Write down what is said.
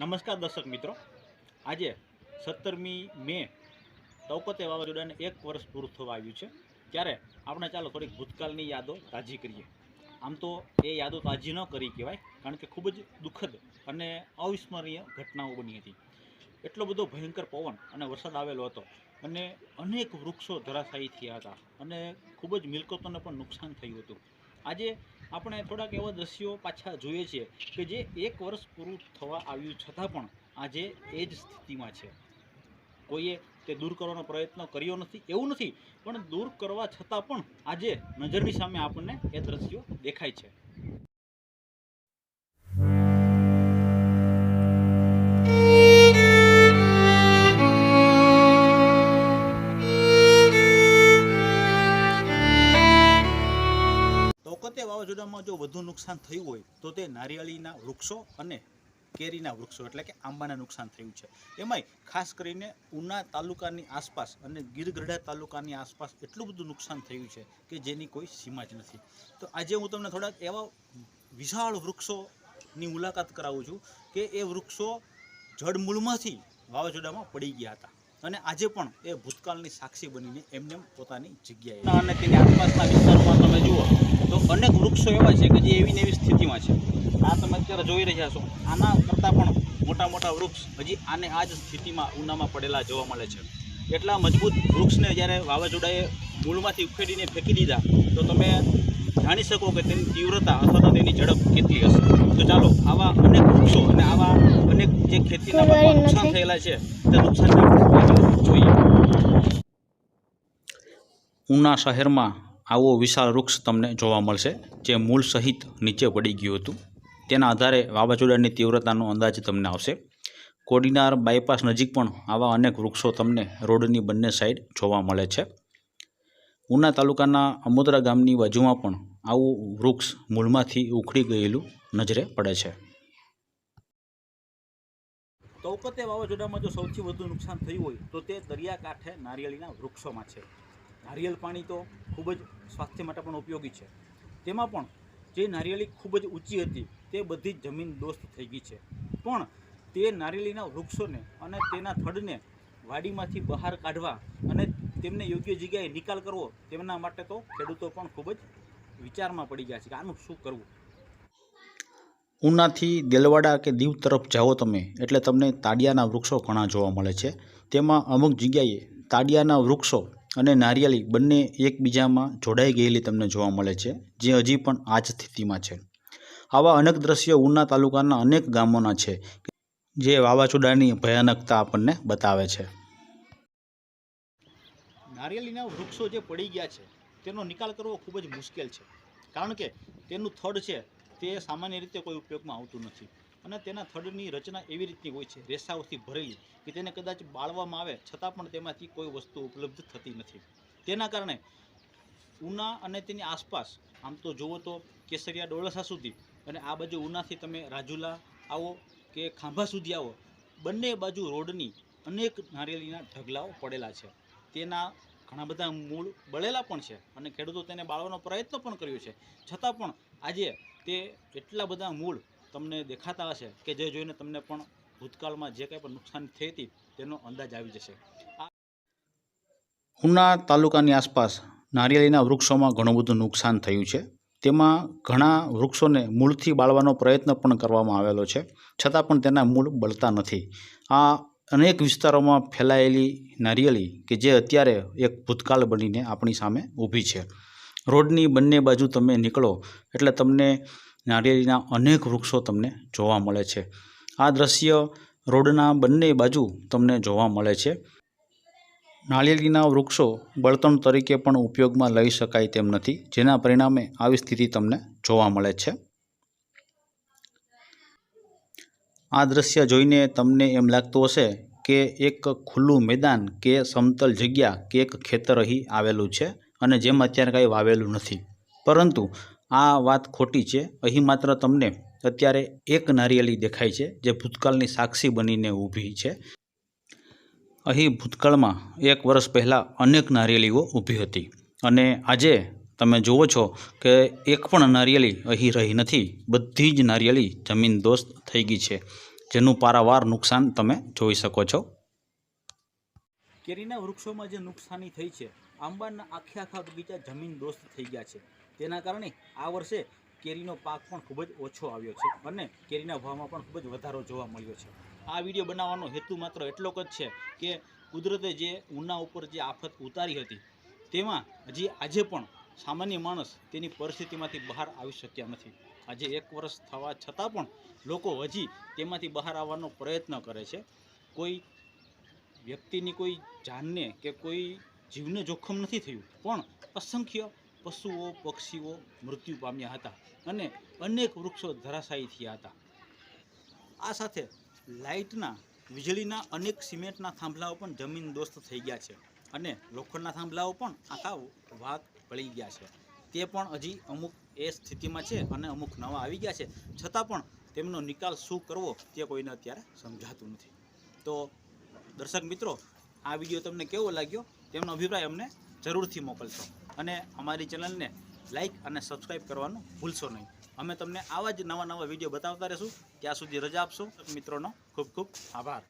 નમસ્કાર દર્શક મિત્રો. આજે સત્તરમી મે તૌકતે વાવાઝોડાને એક વર્ષ પૂરું થવા આવ્યું છે. ત્યારે આપણે ચાલો થોડીક ભૂતકાળની યાદો તાજી કરીએ. આમ તો એ યાદો તાજી ન કરી કહેવાય, કારણ કે ખૂબ જ દુઃખદ અને અવિસ્મરણીય ઘટનાઓ બની હતી. એટલો બધો ભયંકર પવન અને વરસાદ આવેલો હતો અને અનેક વૃક્ષો ધરાશાયી થયા હતા અને ખૂબ જ મિલકતોને પણ નુકસાન થયું હતું. આજે આપણે થોડાક એવા દ્રશ્યો પાછા જોઈએ છીએ કે જે એક વર્ષ પૂરું થવા આવ્યું છતાં પણ આજે એ જ સ્થિતિમાં છે. કોઈએ તે દૂર કરવાનો પ્રયત્ન કર્યો નથી, એવું નથી, પણ દૂર કરવા છતાં પણ આજે નજરની સામે આપણને એ દ્રશ્યો દેખાય છે. વધુ નુકસાન થયું હોય તો તે નારિયેળીના વૃક્ષો અને કેરીના વૃક્ષો એટલે કે આંબાના નુકસાન થયું છે. એમાંય ખાસ કરીને ઉના તાલુકાની આસપાસ અને ગીરગઢડા તાલુકાની આસપાસ એટલું બધું નુકસાન થયું છે કે જેની કોઈ સીમા જ નથી. તો આજે હું તમને થોડાક એવા વિશાળ વૃક્ષોની મુલાકાત કરાવું છું કે એ વૃક્ષો જળમૂળમાંથી વાવાઝોડામાં પડી ગયા હતા. અને આજે પણ એ ભૂતકાળની સાક્ષી બનીને એમને પોતાની જગ્યાએ અને તેની આસપાસના વિસ્તારોમાં તમે જુઓ, તો અનેક વૃક્ષો એવા છે કે જે એવી ને એવી સ્થિતિમાં છે. આ તમે અત્યારે જોઈ રહ્યા છો. આના કરતાં પણ મોટા મોટા વૃક્ષ હજી આને આ જ સ્થિતિમાં ઉનામાં પડેલા જોવા મળે છે. એટલા મજબૂત વૃક્ષને જ્યારે વાવાઝોડાએ મૂળમાંથી ઉખેડીને ફેંકી દીધા, તો તમે જાણી શકો કે તેની તીવ્રતા અથવા તો તેની ઝડપ કેટલી હશે. તો ચાલો આવા અનેક વૃક્ષો અને આવા અનેક જે ખેતીના પાકમાં નુકસાન થયેલા છે તે નુકસાનને જોઈએ. ઉના શહેરમાં આવો વિશાળ વૃક્ષ તમને જોવા મળશે જે મૂળ સહિત નીચે પડી ગયું હતું. તેના આધારે વાવાઝોડાની તીવ્રતાનો અંદાજ તમને આવશે. કોડીનાર બાયપાસ નજીક પણ આવા અનેક વૃક્ષો તમને રોડની બંને સાઈડ જોવા મળે છે. ઉના તાલુકાના અમોદરા ગામની બાજુમાં પણ આવું વૃક્ષ મૂળમાંથી ઉખડી ગયેલું નજરે પડે છે. તૌકતે વાવાઝોડામાં જો સૌથી વધુ નુકસાન થયું હોય, તો તે દરિયાકાંઠે નારિયેળીના વૃક્ષોમાં છે. નારિયેળ પાણી તો ખૂબ જ સ્વાસ્થ્ય માટે પણ ઉપયોગી છે. તેમાં પણ જે નારિયેળી ખૂબ જ ઊંચી હતી, તે બધી જ જમીન દોસ્ત થઈ ગઈ છે. પણ તે નારિયેળીના વૃક્ષોને અને તેના થડને વાડીમાંથી બહાર કાઢવા અને તેમને યોગ્ય જગ્યાએ નિકાલ કરવો, તેમના માટે તો ખેડૂતો પણ ખૂબ જ વિચારમાં પડી ગયા છે કે આનું શું કરવું? ઉનાથી દેલવાડા કે દીવ તરફ જાઓ તમે એટલે તમને તાડિયાના વૃક્ષો ઘણા જોવા મળે છે. તેમાં અમુક જગ્યાએ તાડિયાના વૃક્ષો અને નારિયેળી બંને એકબીજામાં જોડાઈ ગયેલી તમને જોવા મળે છે જે હજી પણ આ જ સ્થિતિમાં છે. આવા અનેક દ્રશ્યો ઉના તાલુકાના અનેક ગામોના છે જે વાવાઝોડાની ભયાનકતા આપણને બતાવે છે. નારિયેળીના વૃક્ષો જે પડી ગયા છે તેનો નિકાલ કરવો ખૂબ જ મુશ્કેલ છે. કારણ કે તેનું થડ છે, તે સામાન્ય રીતે કોઈ ઉપયોગમાં આવતું નથી. અને તેના થડની રચના એવી રીતની હોય છે, રેસાઓથી ભરેલી, કે તેને કદાચ બાળવામાં આવે, છતાં પણ તેમાંથી કોઈ વસ્તુ ઉપલબ્ધ થતી નથી. તેના કારણે ઉના અને તેની આસપાસ, આમ તો જુઓ તો કેસરિયા ડોળસા સુધી અને આ બાજુ ઉનાથી તમે રાજુલા આવો કે ખાંભા સુધી આવો, બંને બાજુ રોડની અનેક નારિયેળીના ઢગલાઓ પડેલા છે. તેના ઘણા બધા મૂળ બળેલા પણ છે અને ખેડૂતો તેને બાળવાનો પ્રયત્ન પણ કર્યો છે. છતાં પણ આજે તે એટલા બધા મૂળ તમને દેખાતા હશે કે જે જોઈને તમને પણ ભૂતકાળમાં જે કંઈ પણ નુકસાન થઈ હતી તેનો અંદાજ આવી જશે. ઉના તાલુકાની આસપાસ નારિયેળીના વૃક્ષોમાં ઘણું બધું નુકસાન થયું છે. તેમાં ઘણા વૃક્ષોને મૂળથી બાળવાનો પ્રયત્ન પણ કરવામાં આવેલો છે. છતાં પણ તેના મૂળ બળતા નથી. આ અનેક વિસ્તારોમાં ફેલાયેલી નારિયેળી કે જે અત્યારે એક ભૂતકાળ બનીને આપણી સામે ઊભી છે. રોડની બંને બાજુ તમે નીકળો એટલે તમને નારિયેળીના અનેક વૃક્ષો તમને જોવા મળે છે. આ દ્રશ્ય રોડના બંને બાજુ તમને જોવા મળે છે. નાળિયેરીના વૃક્ષો બળતણ તરીકે પણ ઉપયોગમાં લઈ શકાય તેમ નથી, જેના પરિણામે આવી સ્થિતિ તમને જોવા મળે છે. આ દ્રશ્ય જોઈને તમને એમ લાગતું હશે કે એક ખુલ્લું મેદાન કે સમતલ જગ્યા કે એક ખેતર અહીં આવેલું છે અને જેમ અત્યારે કાંઈ વાવેલું નથી. પરંતુ આ વાત ખોટી છે. અહીં માત્ર તમને અત્યારે એક નારિયેળી દેખાય છે જે ભૂતકાળની સાક્ષી બનીને ઊભી છે. અહીં ભૂતકાળમાં એક વર્ષ પહેલાં અનેક નારિયેળીઓ ઊભી હતી અને આજે તમે જુઓ છો કે એક પણ નારિયેળી અહીં રહી નથી. બધી જ નારિયેળી જમીન દોસ્ત થઈ ગઈ છે. જેનું પારાવાર નુકસાન તમે જોઈ શકો છો. કેરીના વૃક્ષોમાં જે નુકસાની થઈ છે, આંબાના આખે આખા બગીચા જમીન દોસ્ત થઈ ગયા છે. તેના કારણે આ વર્ષે કેરીનો પાક પણ ખૂબ જ ઓછો આવ્યો છે અને કેરીના ભાવમાં પણ ખૂબ જ વધારો જોવા મળ્યો છે. આ વીડિયો બનાવવાનો હેતુ માત્ર એટલો જ છે કે કુદરતે જે ઉના ઉપર જે આફત ઉતારી હતી, તેમાં હજી આજે પણ સામાન્ય માણસ તેની પરિસ્થિતિમાંથી બહાર આવી શક્યા નથી. આજે એક વર્ષ થવા છતાં પણ લોકો હજી તેમાંથી બહાર આવવાનો પ્રયત્ન કરે છે. કોઈ વ્યક્તિની કોઈ જાનને કે કોઈ જીવને જોખમ નથી થયું, પણ અસંખ્ય પશુઓ, પક્ષીઓ મૃત્યુ પામ્યા હતા અને અનેક વૃક્ષો ધરાશાયી થયા હતા. આ સાથે લાઇટના, વીજળીના અનેક સિમેન્ટના થાંભલાઓ પણ જમીન દોસ્ત થઈ ગયા છે અને લોખંડના થાંભલાઓ પણ આખા ભાગ પડી ગયા છે. તે પણ હજી અમુક એ સ્થિતિમાં છે અને અમુક નવા આવી ગયા છે. છતાં પણ તેમનો નિકાલ શું કરવો તે કોઈને અત્યારે સમજાતું નથી. તો દર્શક મિત્રો, આ વીડિયો તમને કેવો લાગ્યો? તેમનો અભિપ્રાય અમને જરૂરથી મોકલશો. અને અમારી ચેનલને લાઇક અને સબસ્ક્રાઈબ કરવાનું ભૂલશો નહીં. અમે તમને આવા જ નવા નવા વીડિયો બતાવતા રહીશું. ત્યાં સુધી રજા આપશો. મિત્રોનો ખૂબ ખૂબ આભાર.